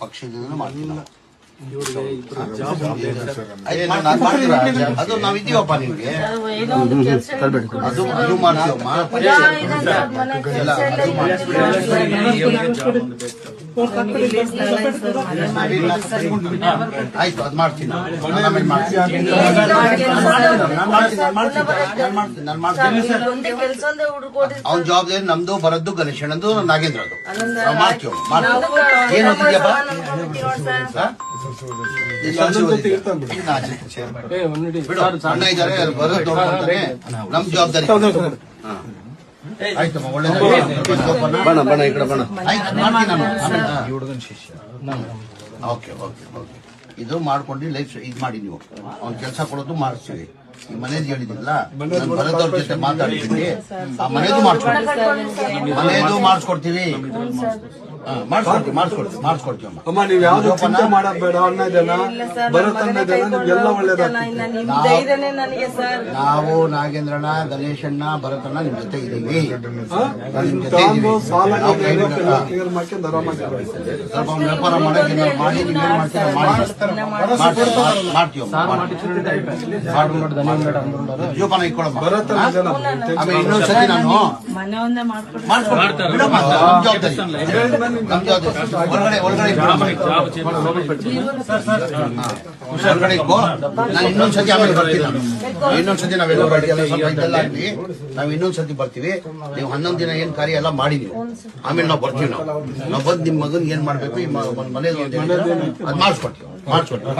ಪಕ್ಷದಿಂದ ಮಾಡ್ತೀವಿ ನಾವು. ಅದು ನಾವ್ ಇದೀವಪ್ಪ ನಿಮ್ಗೆ ಅದು ಅದು ಮಾಡ್ತೀವಮ್ಮ ಆಯ್ತು ಅದು ಮಾಡ್ತೀನಿ. ಅವ್ನ ಜವಾಬ್ದಾರಿ ನಮ್ದು ಬರದ್ದು ಗಣೇಶಣ್ಣಂದು ನಾಗೇಂದ್ರದು ನಾವು ಮಾಡ್ತೀವಿ ಮಾಡ್ತೀವಿ. ಏನು ಅಣ್ಣ ಇದ್ದಾರೆ ಬರೋದು ನಮ್ ಜವಾಬ್ದಾರಿ. ಹಾ. ಆಯ್ತಮ್ಮ ಒಳ್ಳೆ ಬಣ ಬಣ ಈ ಕಡೆ ಬಣ ಆಯ್ತು ಮಾಡ್ತೀನಿ ನಾನು. ಆಮೇಲೆ ಓಕೆ ಓಕೆ ಓಕೆ. ಇದು ಮಾಡ್ಕೊಂಡು ಲೈಫ್ ಇದು ಮಾಡಿ ನೀವು. ಅವ್ನ ಕೆಲಸ ಕೊಡೋದು ಮಾಡಿಸ್ತೀವಿ. ಈ ಮನೇದು ಹೇಳಿದಿಲ್ಲ ನಾನು ಬರೋದವ್ರ ಜೊತೆ ಮಾತಾಡಿದ್ದೀನಿ ಆ ಮನೇದು ಮಾಡಿಸ್ಕೊಡ್ತೀವಿ. ಮನೇದು ಮಾಡಿಸ್ಕೊಡ್ತೀವಿ ಮಾಡಿಸ್ಕೊಡ್ತೀವಿ ಮಾಡಿಸ್ಕೊಡ್ತೀವಿ ಮಾಡಿಸ್ಕೊಡ್ತೀವಿ ಅಮ್ಮ. ಅಮ್ಮ ನೀವ್ ಯಾವ್ದು ಚಿಂತೆ ಬೇಡ ಬರುತ್ತೆ ನಿಮ್ಗೆಲ್ಲ ಒಳ್ಳೇದಾಗ್ತದೆ. ನಾಗೇಂದ್ರಣ್ಣ ಗಣೇಶಣ್ಣ ಭರತಣ್ಣ ನಿಮ್ ಜೊತೆ ಇದೀವಿ. ನಾವ್ ನಿಮ್ ಜೊತೆ ತಗೊಂಡು ಇದೀವಿ. ಸಾಲ ನಾವು ಕೈ ಎಲ್ಲ ಬಿಡಲ್ಲ. ಕ್ಲಿಯರ್ ಮಾಡ್ಕೊಂಡು ಆರಾಮಾಗಿ ಸ್ವಲ್ಪ ಒಂದ್ ವ್ಯಾಪಾರ ಮಾಡಕ್ಕೆ ಏನಾದ್ರು ಮಾಡಿ ಮಾಡ್ತೀರಾ ಮಾಡ್ತೀವಿ, ಮಾಡ್ತೀವಿ. ಜೋಪಾನ ಇಟ್ಕೊಳಮ್ಮ ಬರುತ್ತೆ ಅನ್ನೋದನ್ನ ಆಮೇಲೆ ಇನ್ನೊಂದ್ಸತಿ ನಾನು ಮನೆ ಒಂದೇ. ಬಿಡಮ್ಮ, ಜವಾಬ್ದಾರಿ. ಒಳಗಡೆ ಇಟ್ಕೊಳಮ್ಮ. ಹಾ. ಹೊರಗಡೆ ಇಟ್ಕೋ ನಾನು ಇನ್ನೊಂದ್ಸತಿ ಆಮೇಲೆ ಬರ್ತೀನಿ. ನಾನು ಇನ್ನೊಂದ್ಸತಿ ನಾವೆಲ್ಲ ಬರ್ತೀವಿ. ಎಲ್ಲ ಸ್ವಲ್ಪ ಇದೆಲ್ಲ ಆಗ್ಲಿ. ನಾವು ಇನ್ನೊಂದ್ಸತಿ ಬರ್ತೀವಿ. ನೀವು ಹನ್ನೊಂದು ದಿನ ಏನ್ ಕಾರ್ಯ ಎಲ್ಲ ಮಾಡಿ ನೀವು. ಆಮೇಲೆ ನಾವು ಬರ್ತೀವಿ ನಾವು. ನಾವು ಬಂದು ನಿಮ್ಮ ಮಗನ್ ಏನ್ ಮಾಡ್ಬೇಕು ಈ ಮನೇಲಿ ಅದ್ ಮಾಡಿಸ್ಕೊಡ್ತೀವಿ. ಮಾಡಿಸ್ಕೊಡ್ತೀವಿ.